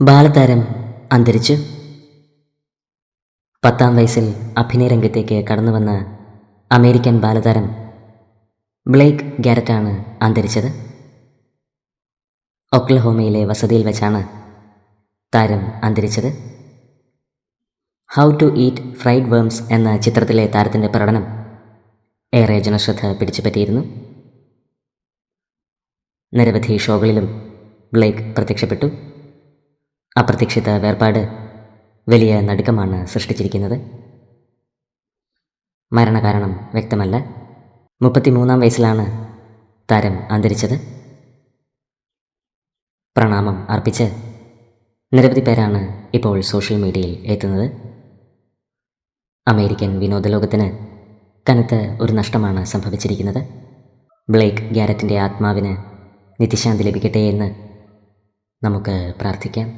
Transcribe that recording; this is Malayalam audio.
ബാലതാരം അന്തരിച്ചു. പത്താം വയസ്സിൽ അഭിനയ രംഗത്തേക്ക് കടന്നു വന്ന അമേരിക്കൻ ബാലതാരം ബ്ലേക്ക് ഗാരറ്റാണ് അന്തരിച്ചത്. ഒക്ലഹോമയിലെ വസതിയിൽ വെച്ചാണ് താരം അന്തരിച്ചത്. How to eat fried worms എന്ന ചിത്രത്തിലെ താരത്തിന്റെ പ്രകടനം ഏറെ ജനശ്രദ്ധ പിടിച്ചുപറ്റിയിരുന്നു. നിരവധി ഷോകളിലും ബ്ലേക്ക് പ്രത്യക്ഷപ്പെട്ടു. അപ്രതീക്ഷിത വേർപാട് വലിയ നടുക്കമാണ് സൃഷ്ടിച്ചിരിക്കുന്നത്. മരണകാരണം വ്യക്തമല്ല. മുപ്പത്തിമൂന്നാം വയസ്സിലാണ് താരം അന്തരിച്ചത്. പ്രണാമം അർപ്പിച്ച് നിരവധി പേരാണ് ഇപ്പോൾ സോഷ്യൽ മീഡിയയിൽ എത്തുന്നത്. അമേരിക്കൻ വിനോദലോകത്തിന് കനത്ത ഒരു നഷ്ടമാണ് സംഭവിച്ചിരിക്കുന്നത്. ബ്ലേക്ക് ഗ്യാരറ്റിന്റെ ആത്മാവിന് നിത്യശാന്തി ലഭിക്കട്ടെ എന്ന് നമുക്ക് പ്രാർത്ഥിക്കാം.